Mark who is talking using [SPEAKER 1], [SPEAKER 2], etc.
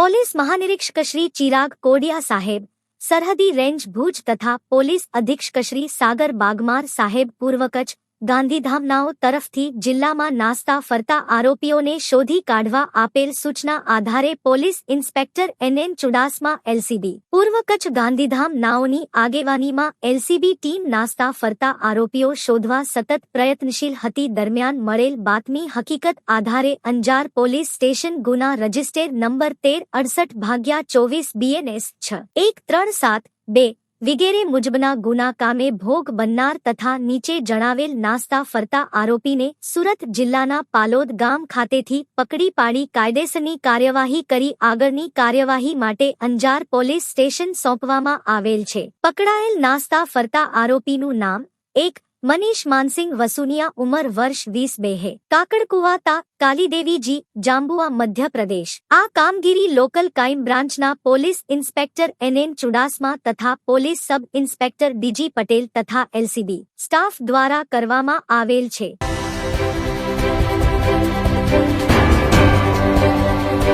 [SPEAKER 1] Police મહાનિરીક્ષક Shri Chirag કોડિયા સાહેબ સરહદી range Bhuj તથા પોલીસ અધિક્ષક શ્રી સાગર બાગમાર સાહેબ પૂર્વ કચ્છ ગાંધીધામનાઓ તરફથી જિલ્લામાં નાસ્તા ફરતા આરોપીઓને શોધી કાઢવા આપેલ સૂચના આધારે police inspector N N Chudasama LCB પૂર્વ કચ્છ ગાંધીધામ નાઓની આગેવાનીમાં એલસીબી ટીમ નાસ્તા ફરતા આરોપીઓ શોધવા સતત પ્રયત્નશીલ હતી દરમિયાન મળેલ બાતમી હકીકત આધારે અંજાર પોલીસ સ્ટેશન ગુના રજિસ્ટર નંબર તેર અડસઠ ભાગ્યા ચોવીસ બીએનએસ છ એક ત્રણ સાત બે વિગેરે મુજબના ગુના કામે ભોગ બનનાર તથા નીચે જણાવેલ નાસ્તા ફરતા આરોપીને સુરત જિલ્લાના પાલોદ ગામ ખાતેથી પકડી પાડી કાયદેસરની કાર્યવાહી કરી આગળની કાર્યવાહી માટે અંજાર પોલીસ સ્ટેશન સોંપવામાં આવેલ છે. પકડાયેલ નાસ્તા ફરતા આરોપીનું નામ એક મનીષ માનસિંહ વસુનિયા ઉંમર વર્ષ વીસ બે હે. કાકડકુવા તા કાલીદેવીજી, જાંબુઆ, મધ્યપ્રદેશ. આ કામગીરી લોકલ ક્રાઇમ બ્રાન્ચના police inspector N N Chudasama તથા police sub inspector DG Patel તથા એલસીબી સ્ટાફ દ્વારા કરવામાં આવેલ છે.